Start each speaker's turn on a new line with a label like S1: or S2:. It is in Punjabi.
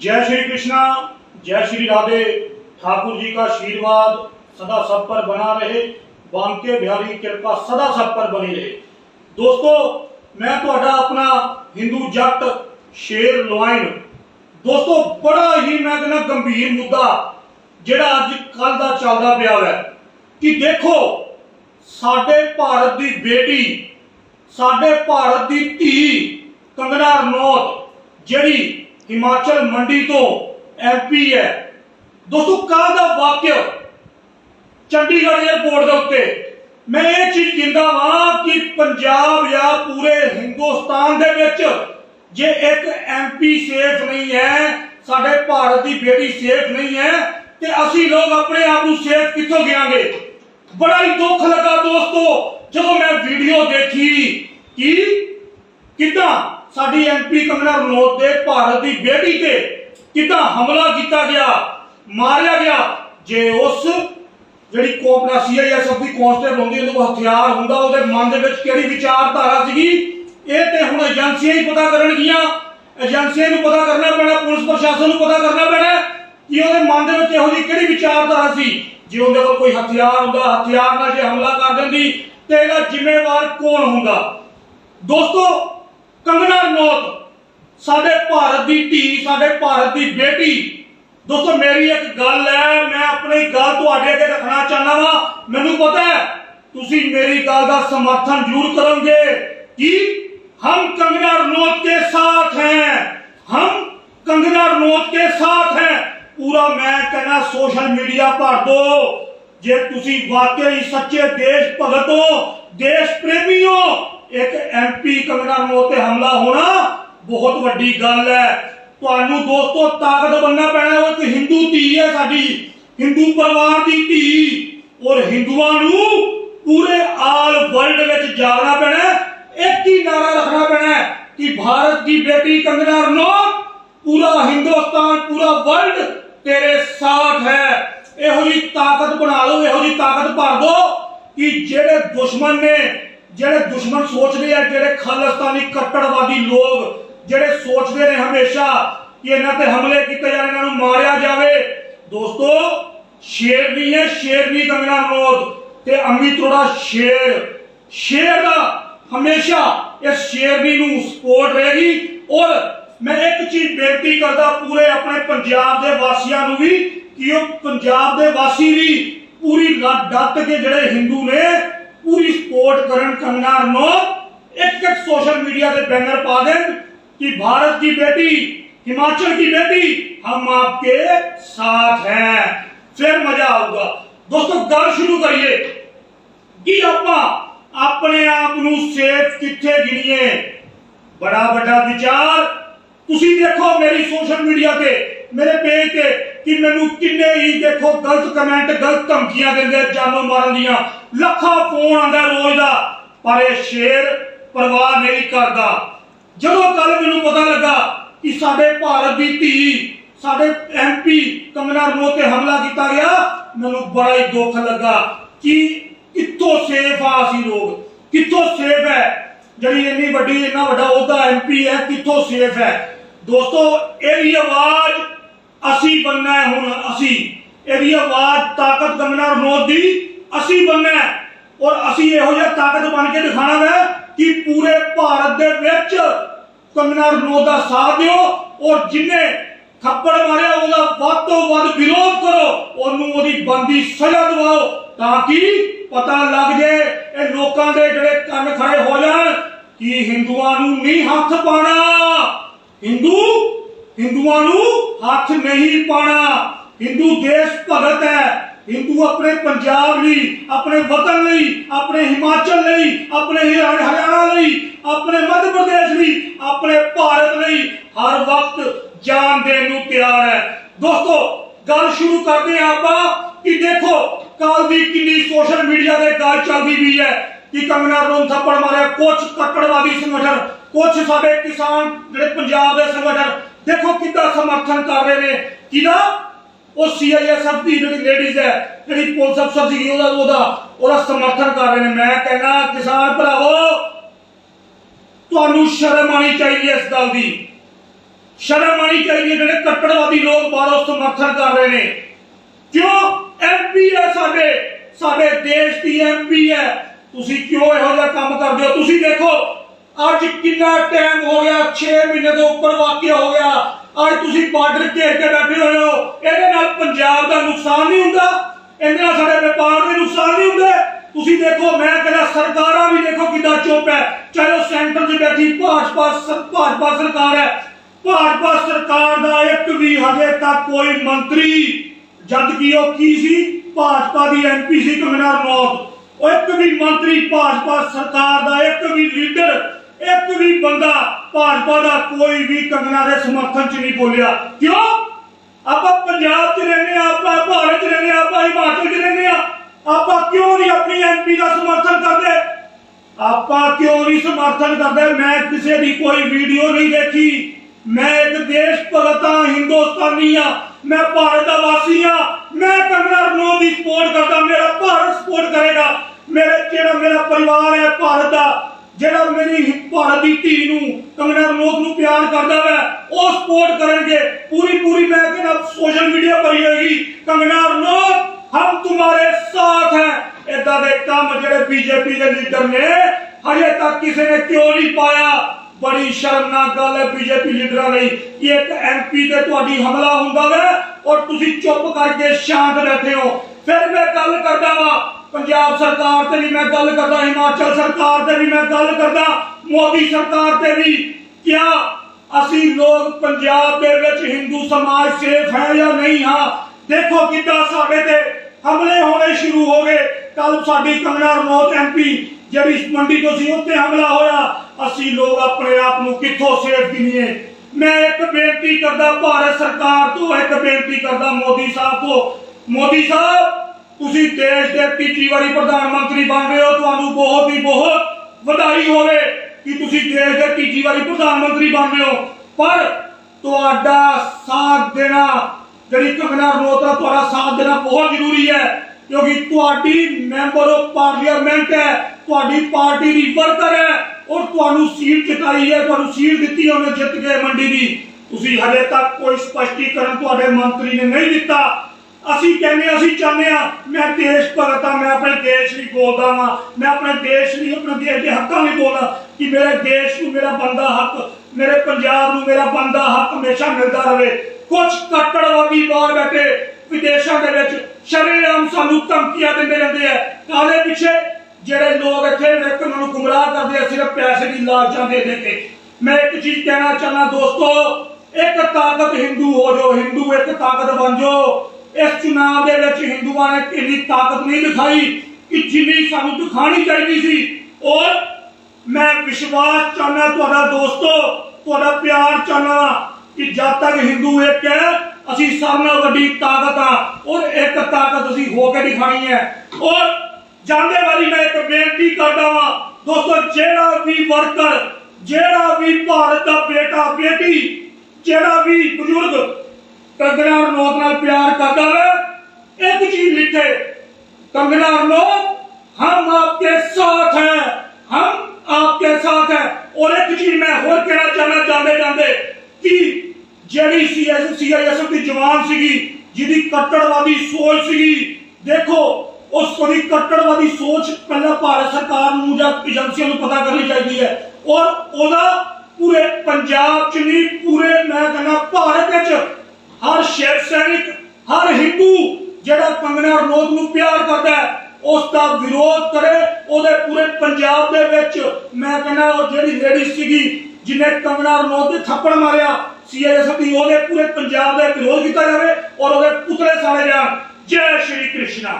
S1: जय श्री कृष्णा जय श्री राधे ठाकुर जी का आशीर्वाद सदा सब पर बना रहे बांके बिहारी की कृपा सदा सब पर बनी रहे ਦੋਸਤੋ ਮੈਂ ਤੁਹਾਡਾ ਆਪਣਾ ਹਿੰਦੂ ਜੱਟ ਸ਼ੇਰ ਲੋਇਨ ਦੋਸਤੋ ਬੜਾ ਹੀ ਮੈਂ ਕਹਿੰਦਾ ਗੰਭੀਰ ਮੁੱਦਾ ਜਿਹੜਾ ਅੱਜ ਕੱਲ ਦਾ ਚੱਲਦਾ ਪਿਆ ਹੈ ਕਿ ਦੇਖੋ ਸਾਡੇ ਭਾਰਤ ਦੀ ਬੇਟੀ ਸਾਡੇ ਭਾਰਤ ਦੀ ਧੀ ਕੰਗਨਾ ਰਣੌਤ ਜਿਹੜੀ ਹਿਮਾਚਲ ਮੰਡੀ ਤੋਂ ਐਮਪੀ ਹੈ। ਦੋਸਤੋ ਕੱਲ ਦਾ ਵਾਕਿਆ ਚੰਡੀਗੜ੍ਹ ਏਅਰਪੋਰਟ ਦੇ ਉੱਤੇ। ਮੈਂ ਇਹ ਚੀਜ਼ ਕਹਿੰਦਾ ਵਾਂ ਕਿ ਪੰਜਾਬ ਜਾਂ ਪੂਰੇ ਹਿੰਦੁਸਤਾਨ ਦੇ ਵਿੱਚ ਜੇ ਇੱਕ ਐਮਪੀ ਸੇਫ ਨਹੀਂ ਹੈ, ਸਾਡੇ ਭਾਰਤ ਦੀ ਬੇਟੀ ਸੇਫ ਨਹੀਂ ਹੈ, ਤੇ ਅਸੀਂ ਲੋਕ ਆਪਣੇ ਆਪ ਨੂੰ ਸੇਫ ਕਿੱਥੋਂ ਗਿਆਂਗੇ ਬੜਾ ਹੀ ਦੁੱਖ ਲੱਗਾ ਦੋਸਤੋ, ਜਦੋਂ ਮੈਂ ਵੀਡੀਓ ਦੇਖੀ ਕਿ ਕਿੱਦਾਂ ਸਾਡੀ ਐਮਪੀ ਕੰਗਨਾ ਰਣੌਤ ਦੇ ਭਾਰਤ ਦੀ ਬੇਟੀ ਤੇ ਕਿੱਦਾਂ ਹਮਲਾ ਕੀਤਾ ਗਿਆ, ਮਾਰਿਆ ਗਿਆ, ਜੇ ਉਸ ਜਿਹੜੀ ਕੋਪਰਾ ਸੀਆਈਐਸਐਫ ਦੀ ਕਾਂਸਟੇਬਲ ਹੁੰਦੀ ਉਹਦੇ ਕੋਲ ਹਥਿਆਰ ਹੁੰਦਾ, ਉਹਦੇ ਮਨ ਦੇ ਵਿੱਚ ਕਿਹੜੀ ਵਿਚਾਰਧਾਰਾ ਸੀਗੀ? ਇਹ ਤੇ ਹੁਣ ਏਜੰਸੀਆਂ ਹੀ ਪਤਾ ਕਰਨਗੀਆਂ। ਏਜੰਸੀਆਂ ਨੂੰ ਪਤਾ ਕਰਨਾ ਪੈਣਾ, ਪੁਲਿਸ ਪ੍ਰਸ਼ਾਸਨ ਨੂੰ ਪਤਾ ਕਰਨਾ ਪੈਣਾ ਕਿ ਉਹਦੇ ਮਨ ਦੇ ਵਿੱਚ ਇਹੋ ਜਿਹੀ ਕਿਹੜੀ ਵਿਚਾਰਧਾਰਾ ਸੀ, ਜੇ ਉਹਦੇ ਕੋਲ ਕੋਈ ਹਥਿਆਰ ਹੁੰਦਾ, ਹਥਿਆਰ ਨਾਲ ਜੇ ਹਮਲਾ ਕਰ ਦਿੰਦੀ, ਤੇ ਇਹਦਾ ਜ਼ਿੰਮੇਵਾਰ ਕੌਣ ਹੁੰਦਾ? ਦੋਸਤੋ ਕੰਗਨਾ ਰਣੌਤ ਸਾਡੇ ਭਾਰਤ ਦੀ ਧੀ ਸਾਡੇ ਭਾਰਤ ਦੀ ਬੇਟੀ ਦੋਸਤੋ ਮੇਰੀ ਇੱਕ ਗੱਲ ਹੈ ਮੈਂ ਆਪਣੀ ਗੱਲ ਤੁਹਾਡੇ ਅੱਗੇ ਰੱਖਣਾ ਚਾਹੁੰਦਾ ਵਾਂ ਮੈਨੂੰ ਪਤਾ ਹੈ ਤੁਸੀਂ ਮੇਰੀ ਗੱਲ ਦਾ ਸਮਰਥਨ ਜ਼ਰੂਰ ਕਰੋਗੇ ਕਿ हम कंगना रनौत के साथ हैं हम कंगना रनौत के साथ हैं ਪੂਰਾ ਮੈਂ ਕਹਿੰਦਾ ਸੋਸ਼ਲ ਮੀਡੀਆ ਭਰ ਦੋ ਜੇ ਤੁਸੀਂ ਵਾਕਈ ਸੱਚੇ ਦੇਸ਼ ਭਗਤ ਹੋ ਦੇਸ਼ ਪ੍ਰੇਮੀ ਹੋ ਇੱਕ ਐਮਪੀ ਕੰਗਨਾ ਰਣੌਤ ਤੇ ਹਮਲਾ ਹੋਣਾ ਬਹੁਤ ਵੱਡੀ ਗੱਲ ਹੈ ਤੁਹਾਨੂੰ ਦੋਸਤੋ ਤਾਕਤ ਬੰਨਣਾ ਪੈਣਾ ਉਹ ਇੱਕ ਹਿੰਦੂ ਧੀ ਹੈ ਸਾਡੀ ਹਿੰਦੂ ਪਰਿਵਾਰ ਦੀ ਧੀ ਔਰ ਹਿੰਦੂਆਂ ਨੂੰ ਪੂਰੇ ਆਲ ਵਰਲਡ ਵਿੱਚ ਜਾਗਣਾ ਪੈਣਾ ਹੈ। ਇੱਕ ਹੀ ਨਾਰਾ ਰੱਖਣਾ ਪੈਣਾ ਹੈ ਕਿ ਭਾਰਤ ਦੀ ਬੇਟੀ ਕੰਗਨਾ ਰਣੌਤ ਪੂਰਾ ਹਿੰਦੁਸਤਾਨ ਪੂਰਾ ਵਰਲਡ ਤੇਰੇ ਸਾਥ ਹੈ ਇਹੋ ਜੀ ਤਾਕਤ ਬਣਾ ਲਓ ਇਹੋ ਜੀ ਤਾਕਤ ਭਰ ਦੋ ਕਿ ਜਿਹੜੇ ਦੁਸ਼ਮਣ ਨੇ ਜਿਹੜੇ ਦੁਸ਼ਮਣ ਸੋਚਦੇ ਆ, ਜਿਹੜੇ ਖਾਲਿਸਤਾਨੀ ਕੱਟੜਵਾਦੀ ਲੋਕ, ਜਿਹੜੇ ਸੋਚਦੇ ਨੇ ਹਮੇਸ਼ਾ ਕਿ ਇਹਨਾਂ ਤੇ ਹਮਲੇ ਕੀਤੇ ਜਾਣ, ਇਹਨਾਂ ਨੂੰ ਮਾਰਿਆ ਜਾਵੇ। ਦੋਸਤੋ ਸ਼ੇਰਨੀ ਹੈ ਸ਼ੇਰਨੀ ਕੰਗਨਾ ਰਣੌਤ ਤੇ ਅਮਿਤ ਸ਼ੇਰ। ਸ਼ੇਰ ਦਾ ਹਮੇਸ਼ਾ ਇਸ ਸ਼ੇਰਨੀ ਨੂੰ ਸਪੋਰਟ ਰਹੇਗੀ। ਔਰ ਮੈਂ ਇੱਕ ਚੀਜ਼ ਬੇਨਤੀ ਕਰਦਾ ਪੂਰੇ ਆਪਣੇ ਪੰਜਾਬ ਦੇ ਵਾਸੀਆਂ ਨੂੰ ਵੀ ਕਿ ਉਹ ਪੰਜਾਬ ਦੇ ਵਾਸੀ ਵੀ ਪੂਰੀ ਲ- ਡੱਟ ਕੇ ਜਿਹੜੇ ਹਿੰਦੂ ਨੇ ਪੂਰੀ ਸਪੋਰਟ ਕਰਨ ਕੰਗਨਾ ਰਣੌਤ ਇੱਕ ਇੱਕ ਸੋਸ਼ਲ मीडिया पे बैनर पा दें कि भारत की बेटी हिमाचल की बेटी हम आपके साथ हैं फिर मजा आऊगा दोस्तों गल शुरू करिए ਕਿ ਆਪਾਂ ਆਪਣੇ ਆਪ ਨੂੰ ਸੇਫ ਕਿੱਥੇ ਗਿਣੀਏ ਬੜਾ ਵੱਡਾ ਵਿਚਾਰ ਤੁਸੀਂ ਦੇਖੋ ਮੇਰੀ ਸੋਸ਼ਲ ਮੀਡੀਆ ਤੇ ਮੇਰੇ ਪੇਜ ਤੇ ਕਿ ਮੈਨੂੰ ਕਿੰਨੇ ਹੀ ਦੇਖੋ ਗਲਤ ਕਮੈਂਟ ਗਲਤ ਧਮਕੀਆਂ ਦਿੰਦੇ ਜਾਨੋਂ ਮਾਰਨ ਦੀਆਂ। ਲੱਖਾਂ ਫੋਨ ਆਉਂਦਾ ਰੋਜ਼ ਦਾ, ਪਰ ਇਹ ਸ਼ੇਰ ਪਰਵਾਹ ਨਹੀਂ ਕਰਦਾ। ਜਦੋਂ ਕੱਲ ਮੈਨੂੰ ਪਤਾ ਲੱਗਾ ਕਿ ਸਾਡੇ ਭਾਰਤ ਦੀ ਧੀ, ਸਾਡੇ ਐਮਪੀ ਕੰਗਨਾ ਰਣੌਤ ਤੇ ਹਮਲਾ ਕੀਤਾ ਗਿਆ, ਮੈਨੂੰ ਬੜਾ ਹੀ ਦੁੱਖ ਲੱਗਾ ਕਿ ਕਿੱਥੋਂ ਸੇਫ ਆ ਅਸੀਂ ਲੋਕ? ਕਿੱਥੋਂ ਸੇਫ ਹੈ? ਜਿਹੜੀ ਇੰਨੀ ਵੱਡੀ, ਇੰਨਾ ਵੱਡਾ ਅਹੁਦਾ ਐਮਪੀ ਹੈ, ਕਿੱਥੋਂ ਸੇਫ ਹੈ? ਦੋਸਤੋ ਇਹਦੀ ਆਵਾਜ਼ ਅਸੀਂ ਬੰਨਾ ਹੈ ਹੁਣ, ਅਸੀਂ। ਇਹਦੀ ਆਵਾਜ਼ ਤਾਕਤ ਕੰਗਨਾ ਰਣੌਤ ਦੀ, ਅਸੀਂ ਬੰਨਾ ਹੈ ਔਰ ਅਸੀਂ ਇਹੋ ਜਿਹਾ ਤਾਕਤ ਬਣ ਕੇ ਦਿਖਾਣਾ ਹੈ ਕਿ ਪੂਰੇ ਭਾਰਤ ਦੇ ਵਿੱਚ ਕੰਗਨਾ ਰਣੌਤ ਦਾ ਸਾਥ ਦਿਓ ਔਰ ਜਿਨੇ ਥੱਪੜ ਮਾਰਿਆ ਉਹਦਾ ਵੱਧ ਤੋਂ ਵੱਧ ਵਿਰੋਧ ਕਰੋ, ਉਹਨੂੰ ਉਹਦੀ ਬੰਦੀ ਸਜ਼ਾ ਦਿਵਾਓ ਤਾਂ ਕਿ ਪਤਾ ਲੱਗ ਜੇ ਇਹ ਲੋਕਾਂ ਦੇ ਜਿਹੜੇ ਕੰਨ ਖੜੇ ਹੋ ਜਾਣ ਕਿ ਹਿੰਦੂਆਂ ਨੂੰ ਨਹੀਂ ਹੱਥ ਪਾਣਾ ਹਿੰਦੂ, ਹਿੰਦੂਆਂ ਨੂੰ ਹੱਥ ਨਹੀਂ ਪਾਣਾ ਹਿੰਦੂ ਦੇਸ਼ ਭਗਤ ਹੈ। ਹਿੰਦੂ ਆਪਣੇ ਪੰਜਾਬ ਲਈ, ਆਪਣੇ ਵਤਨ ਲਈ, ਆਪਣੇ ਹਿਮਾਚਲ ਲਈ, ਆਪਣੇ ਹਰਿਆਣਾ ਲਈ, ਆਪਣੇ ਮੱਧ ਪ੍ਰਦੇਸ਼ ਲਈ, ਆਪਣੇ ਭਾਰਤ ਲਈ ਹਰ ਵਕਤ ਜਾਨ ਦੇਣ ਨੂੰ ਤਿਆਰ ਹੈ। ਦੋਸਤੋ, ਗੱਲ ਸ਼ੁਰੂ ਕਰਦੇ ਹਾਂ ਆਪਾਂ ਕਿ ਦੇਖੋ ਕੱਲ ਦੀ ਕਿੰਨੀ ਸੋਸ਼ਲ ਮੀਡੀਆ ਤੇ ਗੱਲ ਚੱਲਦੀ ਵੀ ਹੈ ਕਿ ਕੰਗਨਾ ਨੂੰ ਥੱਪੜ ਮਾਰਿਆ ਕੁਝ ਕੱਟੜਵਾਦੀ ਸੰਗਠਨ ਕੁਝ ਸਾਡੇ ਕਿਸਾਨ ਜਿਹੜੇ ਪੰਜਾਬ ਦੇ ਸੰਗਠਨ ਦੇਖੋ ਕਿੱਦਾਂ ਸਮਰਥਨ ਕਰ ਰਹੇ ਨੇ। ਕਿਹਦਾ? ਉਹ ਸੀਆਈਐਸਐਫ ਦੀ ਜਿਹੜੀ ਲੇਡੀਜ਼ ਹੈ, ਜਿਹੜੀ ਪੁਲਿਸ ਅਫਸਰ ਸੀਗੀ ਉਹਦਾ ਉਹਦਾ ਉਹਦਾ ਸਮਰਥਨ ਕਰ ਰਹੇ ਨੇ। ਮੈਂ ਕਹਿੰਦਾ, ਕਿਸਾਨ ਭਰਾਵੋ, ਤੁਹਾਨੂੰ ਸ਼ਰਮ ਆਣੀ ਚਾਹੀਦੀ ਹੈ ਇਸ ਗੱਲ ਦੀ। ਸ਼ਰਮ ਆਣੀ ਚਾਹੀਦੀ ਹੈ, ਜਿਹੜੇ ਕੱਟੜਵਾਦੀ ਲੋਕ ਬਾਹਰੋਂ ਸਮਰਥਨ ਕਰ ਰਹੇ ਨੇ। ਕਿਉਂ? ਐਮਪੀ ਹੈ ਸਾਡੇ ਸਾਡੇ ਦੇਸ਼ ਦੀ ਐਮਪੀ ਹੈ। ਤੁਸੀਂ ਕਿਉਂ ਇਹੋ ਜਿਹਾ ਕੰਮ ਕਰਦੇ ਹੋ? ਤੁਸੀਂ ਦੇਖੋ ਅੱਜ ਕਿੰਨਾ ਟਾਈਮ ਹੋ ਗਿਆ? 6 ਮਹੀਨੇ ਤੋਂ ਉੱਪਰ ਵਾਕਿਆ ਹੋ ਗਿਆ। ਅੱਜ ਤੁਸੀਂ ਬਾਰਡਰ ਘੇਰ ਕੇ ਬੈਠੇ ਹੋਏ ਹੋ। ਇਹਦੇ ਨਾਲ ਪੰਜਾਬ ਦਾ ਨੁਕਸਾਨ ਨਹੀਂ ਹੁੰਦਾ। ਇਹਦੇ ਨਾਲ ਸਾਡੇ ਵਪਾਰ ਦੇ ਨੁਕਸਾਨ ਨਹੀਂ ਹੁੰਦੇ। ਤੁਸੀਂ ਦੇਖੋ, ਮੈਂ ਕਹਿੰਦਾ ਸਰਕਾਰਾਂ ਵੀ ਦੇਖੋ ਕਿੱਦਾਂ ਚੁੱਪ ਹੈ। ਚਾਹੇ ਸੈਂਟਰ 'ਚ ਬੈਠੀ ਭਾਜਪਾ ਭਾਜਪਾ ਸਰਕਾਰ ਹੈ। ਭਾਜਪਾ ਸਰਕਾਰ ਦਾ ਇੱਕ ਵੀ ਹਜੇ ਤੱਕ ਕੋਈ ਮੰਤਰੀ, ਜਦ ਕਿ ਉਹ ਕੀ ਸੀ? ਭਾਜਪਾ ਦੀ ਐਮਪੀ ਸੀ ਕੰਗਨਾ ਰਣੌਤ ਉਹ ਇੱਕ ਵੀ ਮੰਤਰੀ ਭਾਜਪਾ ਸਰਕਾਰ ਦਾ ਇੱਕ ਵੀ ਲੀਡਰ ਇੱਕ ਵੀ ਬੰਦਾ ਭਾਜਪਾ ਦਾ ਕੋਈ ਵੀ ਕੰਗਨਾ ਦੇ ਸਮਰਥਨ 'ਚ ਨਹੀਂ ਬੋਲਿਆ। ਕਿਉਂ? ਆਪਾਂ ਪੰਜਾਬ 'ਚ ਰਹਿੰਦੇ ਆ ਆਪਾਂ ਭਾਰਤ 'ਚ ਰਹਿੰਦੇ ਆ ਆਪਾਂ ਹਿਮਾਚਲ 'ਚ ਰਹਿੰਦੇ ਆ ਆਪਾਂ ਕਿਉਂ ਨਹੀਂ ਆਪਣੀ ਐਮਪੀ ਦਾ ਸਮਰਥਨ ਕਰਦੇ? ਆਪਾਂ ਕਿਉਂ ਨਹੀਂ ਸਮਰਥਨ ਕਰਦੇ? ਮੈਂ ਕਿਸੇ ਦੀ ਕੋਈ ਵੀਡੀਓ ਨਹੀਂ ਦੇਖੀ। ਮੈਂ ਇੱਕ ਦੇਸ਼ ਭਗਤ ਹਾਂ, ਹਿੰਦੁਸਤਾਨੀ ਆ ਮੈਂ ਭਾਰਤ ਦਾ ਵਾਸੀ ਆ ਮੈਂ ਕੰਗਨਾ ਰਣੌਤ ਦੀ ਸਪੋਰਟ ਕਰਦਾ। ਮੇਰਾ ਭਾਰਤ ਸਪੋਰਟ ਕਰੇਗਾ। ਮੇਰੇ ਜਿਹੜਾ ਮੇਰਾ ਪਰਿਵਾਰ ਹੈ ਭਾਰਤ ਦਾ ਜਿਹੜਾ ਮੇਰੀ ਭਾਰਤ ਦੀ ਧੀ ਨੂੰ ਕੰਗਨਾ ਰਣੌਤ ਨੂੰ ਪਿਆਰ ਕਰਦਾ ਹੈ ਉਹ ਸਪੋਰਟ ਕਰਨਗੇ। ਪੂਰੀ ਪੂਰੀ ਮੈਂ ਕਹਿੰਦਾ ਸੋਸ਼ਲ ਮੀਡੀਆ ਭਰੀ ਹੋਏਗੀ ਕੰਗਨਾ ਰਣੌਤ ਹਮ ਤੁਹਾਡੇ ਸਾਥ ਹੈ। ਇਦਾਂ ਦੇ ਕੰਮ ਜਿਹੜੇ ਬੀਜੇਪੀ ਦੇ ਲੀਡਰ ਨੇ, ਹਜੇ ਤੱਕ ਕਿਸੇ ਨੇ ਕਿਉਂ ਨਹੀਂ ਪਾਇਆ? ਬੜੀ ਸ਼ਰਮਨਾਕ ਗੱਲ ਹੈ ਬੀਜੇਪੀ ਲੀਡਰਾਂ ਲਈ। ਕਿ ਇੱਕ ਐਮਪੀ ਤੇ ਤੁਹਾਡੀ ਹਮਲਾ ਹੁੰਦਾ ਹੈ ਔਰ ਤੁਸੀਂ ਚੁੱਪ ਕਰਕੇ ਸ਼ਾਂਤ ਬੈਠੇ ਹੋ। ਫਿਰ ਮੈਂ ਗੱਲ ਕਰਦਾ ਵਾ ਪੰਜਾਬ ਸਰਕਾਰ ਤੇ ਵੀ ਮੈਂ ਗੱਲ ਕਰਦਾ ਹਿਮਾਚਲ ਸਰਕਾਰ ਤੇ ਵੀ ਮੈਂ ਗੱਲ ਕਰਦਾ ਮੋਦੀ ਸਰਕਾਰ ਤੇ ਵੀ ਕਿਆ ਅਸੀਂ ਲੋਕ ਪੰਜਾਬ ਦੇ ਵਿੱਚ ਹਿੰਦੂ ਸਮਾਜ ਸੇਫ ਹੈ ਜਾਂ ਨਹੀਂ ਹਾਂ ਦੇਖੋ ਕਿੱਦਾਂ ਸਾਡੇ ਤੇ ਹਮਲੇ ਹੋਣੇ ਸ਼ੁਰੂ ਹੋ ਗਏ ਕੱਲ ਸਾਡੀ ਕੰਗਨਾ ਰਣੌਤ ਐਮਪੀ ਜਿਹੜੀ ਮੰਡੀ ਤੋਂ ਸੀ ਉੱਤੇ ਹਮਲਾ ਹੋਇਆ ਅਸੀਂ ਲੋਕ ਆਪਣੇ ਆਪ ਨੂੰ ਕਿੱਥੋਂ ਸੇਫ ਗਿਣੀਏ ਮੈਂ ਇੱਕ ਬੇਨਤੀ ਕਰਦਾ ਭਾਰਤ ਸਰਕਾਰ ਤੋਂ ਇੱਕ ਬੇਨਤੀ ਕਰਦਾ ਮੋਦੀ ਸਾਹਿਬ ਤੋਂ ਮੋਦੀ ਸਾਹਿਬ ਤੁਸੀਂ ਦੇਸ਼ ਦੇ ਤੀਜੀ ਵਾਰੀ ਪ੍ਰਧਾਨ ਮੰਤਰੀ ਬਣ ਰਹੇ ਹੋ, ਤੁਹਾਨੂੰ ਬਹੁਤ ਹੀ ਬਹੁਤ ਵਧਾਈ ਹੋਵੇ ਕਿ ਤੁਸੀਂ ਦੇਸ਼ ਦੇ ਤੀਜੀ ਵਾਰੀ ਪ੍ਰਧਾਨ ਮੰਤਰੀ ਬਣ ਰਹੇ ਹੋ। ਪਰ ਤੁਹਾਡਾ ਸਾਥ ਦੇਣਾ, ਜਿਹੜੀ ਕੰਗਨਾ ਰਣੌਤ ਤੁਹਾਡਾ ਸਾਥ ਦੇਣਾ ਬਹੁਤ ਜ਼ਰੂਰੀ ਹੈ, ਕਿਉਂਕਿ ਤੁਹਾਡੀ ਮੈਂਬਰ ਆਫ ਪਾਰਲੀਮੈਂਟ ਹੈ, ਤੁਹਾਡੀ ਪਾਰਟੀ ਦੀ ਵਰਕਰ ਹੈ ਔਰ ਤੁਹਾਨੂੰ ਸੀਟ ਜਿਤਾਈ ਹੈ, ਤੁਹਾਨੂੰ ਸੀਟ ਦਿੱਤੀ ਉਹਨੇ ਜਿੱਤ ਕੇ ਮੰਡੀ ਦੀ। ਤੁਸੀਂ ਹਜੇ ਤੱਕ ਕੋਈ ਸਪਸ਼ਟੀਕਰਨ ਤੁਹਾਡੇ ਮੰਤਰੀ ਨੇ ਨਹੀਂ ਦਿੱਤਾ। ਅਸੀਂ ਕਹਿੰਦੇ ਹਾਂ, ਅਸੀਂ ਚਾਹੁੰਦੇ ਆ ਮੈਂ ਦੇਸ਼ ਭਗਤ ਹਾਂ ਮੈਂ ਆਪਣੇ ਦੇਸ਼ ਲਈ ਬੋਲਦਾ ਵਾਂ ਮੈਂ ਆਪਣੇ ਦੇਸ਼ ਲਈ ਆਪਣੇ ਦੇਸ਼ ਦੇ ਹੱਕਾਂ ਲਈ ਬੋਲਦਾ। ਕਿ ਮੇਰੇ ਦੇਸ਼ ਨੂੰ ਮੇਰਾ ਬੰਦਾ ਹੱਕ ਮੇਰੇ ਪੰਜਾਬ ਨੂੰ ਮੇਰਾ ਬੰਦਾ ਹੱਕ ਹਮੇਸ਼ਾ ਮਿਲਦਾ ਰਹੇ। ਕੁਝ ਕੱਟੜਵਾਦੀ ਬਾਹਰ ਬੈਠੇ ਵਿਦੇਸ਼ਾਂ ਦੇ ਵਿੱਚ ਸ਼ਰੇਆਮ ਸਾਨੂੰ ਧਮਕੀਆਂ ਦਿੰਦੇ ਰਹਿੰਦੇ ਆ। ਕਾਲੇ ਪਿੱਛੇ? ਜਿਹੜੇ ਲੋਕ ਇੱਥੇ ਇੱਕ ਉਹਨਾਂ ਨੂੰ ਗੁੰਮਰਾਹ ਕਰਦੇ ਆ ਸਿਰਫ ਪੈਸੇ ਦੀ ਲਾਲਚਾਂ ਦੇ ਦੇ ਕੇ। ਮੈਂ ਇੱਕ ਚੀਜ਼ ਕਹਿਣਾ ਚਾਹੁੰਦਾ ਦੋਸਤੋ ਇੱਕ ਤਾਕਤ ਹਿੰਦੂ ਹੋ ਜਾਓ ਹਿੰਦੂ ਇੱਕ ਤਾਕਤ ਬਣ ਜਾਓ। ਇਸ ਚੁਣਾਵ ਦੇ ਵਿੱਚ ਹਿੰਦੂਆਂ ਨੇ ਇੰਨੀ ਤਾਕਤ ਨਹੀਂ ਦਿਖਾਈ ਕਿ ਜਿੰਨੀ ਸਾਨੂੰ ਦਿਖਾਣੀ ਚਾਹੀਦੀ ਸੀ। ਔਰ ਮੈਂ ਵਿਸ਼ਵਾਸ ਚਾਹੁੰਦਾ ਤੁਹਾਡਾ ਦੋਸਤੋ, ਤੁਹਾਡਾ ਪਿਆਰ ਚਾਹੁੰਦਾ ਕਿ ਜਦ ਤੱਕ ਹਿੰਦੂ ਇੱਕ ਹੈ, ਅਸੀਂ ਸਭ ਨਾਲ ਵੱਡੀ ਤਾਕਤ ਆ। ਔਰ ਇੱਕ ਤਾਕਤ ਅਸੀਂ ਹੋ ਕੇ ਦਿਖਾਣੀ ਹੈ। ਔਰ ਜਾਂਦੇ ਵਾਰੀ ਮੈਂ ਇੱਕ ਬੇਨਤੀ ਕਰਦਾ ਵਾਂ, ਦੋਸਤੋ, ਜਿਹੜਾ ਵੀ ਵਰਕਰ, ਜਿਹੜਾ ਵੀ ਭਾਰਤ ਦਾ ਬੇਟਾ, ਬੇਟੀ, ਜਿਹੜਾ ਵੀ ਬਜ਼ੁਰਗ ਕੰਗਨਾ ਰਣੌਤ ਨਾਲ ਪਿਆਰ ਕਰਦਾ ਹੈ ਇੱਕ ਚੀਜ਼ ਲਿਖੇ कंगना रनौत हम आपके साथ हैं हम आपके साथ हैं और एक चीज मैं ਹੋਰ ਕਹਿਣਾ ਚਾਹਨਾ ਜਾਂਦੇ ਜਾਂਦੇ ਕਿ ਜਿਹੜੀ ਸੀਐਸ ਸੀਆਈਐਸਐਫ ਦੀ ਜਵਾਨ ਸੀਗੀ ਜਿਹਦੀ ਕੱਟੜਵਾਦੀ ਸੋਚ ਸੀਗੀ ਦੇਖੋ ਉਸ ਦੀ ਕੱਟੜਵਾਦੀ ਸੋਚ ਪਹਿਲਾਂ ਭਾਰਤ ਸਰਕਾਰ ਨੂੰ ਜਾਂ ਏਜੰਸੀਆਂ ਨੂੰ ਪਤਾ ਕਰਨੀ ਚਾਹੀਦੀ ਹੈ ਔਰ ਉਹਦਾ ਪੂਰੇ ਪੰਜਾਬ ਚ ਨਹੀਂ ਪੂਰੇ ਮੈਂ ਕਹਿੰਦਾ ਭਾਰਤ ਵਿੱਚ ਹਰ ਸ਼ਿਵ ਸੈਨਿਕ, ਹਰ ਹਿੰਦੂ ਜਿਹੜਾ ਕੰਗਨਾ ਰਣੌਤ ਨੂੰ ਪਿਆਰ ਕਰਦਾ ਹੈ, ਉਸ ਦਾ ਵਿਰੋਧ ਕਰੇ। ਉਹਦੇ ਪੂਰੇ ਪੰਜਾਬ ਦੇ ਵਿੱਚ ਮੈਂ ਕਹਿੰਦਾ ਉਹ ਜਿਹੜੀ ਲੇਡੀ ਸੀਗੀ, ਜਿਹਨੇ ਕੰਗਣਾ ਰਣੌਤ ਦੇ ਥੱਪੜ ਮਾਰਿਆ ਸੀਐਸਐਫ ਦੀ, ਉਹਦੇ ਪੂਰੇ ਪੰਜਾਬ ਦਾ ਵਿਰੋਧ ਕੀਤਾ ਜਾਵੇ ਔਰ ਉਹਦੇ ਪੁਤਲੇ ਸਾੜੇ ਜਾਣ। ਜੈ ਸ਼੍ਰੀ ਕ੍ਰਿਸ਼ਨਾ।